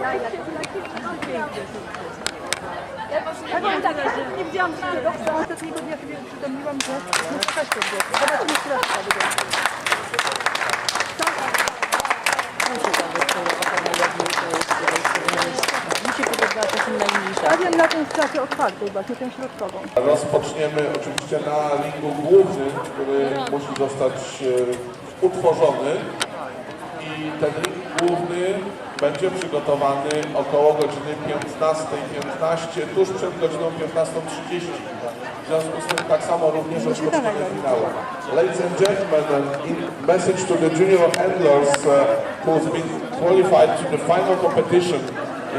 Ja nie widziałam a ostatniego dnia że. Stawiam na tę stację otwartą, właśnie tę środkową. Rozpoczniemy oczywiście na ringu głównym, który musi zostać e, utworzony i ten ring główny będzie przygotowany około godziny 15.15, tuż przed godziną 15.30. W związku z tym tak samo również rozpoczniemy finały. Ladies and gentlemen, message to the junior handlers uh, who's been qualified to the final competition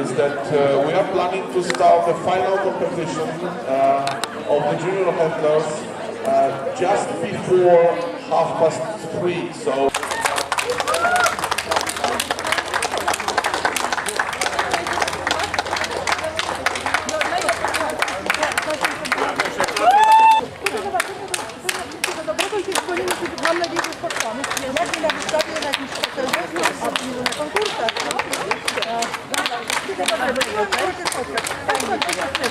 is that uh, we are planning to start the final competition uh, of the junior handlers uh, just before half past three. So. 確かに確かに。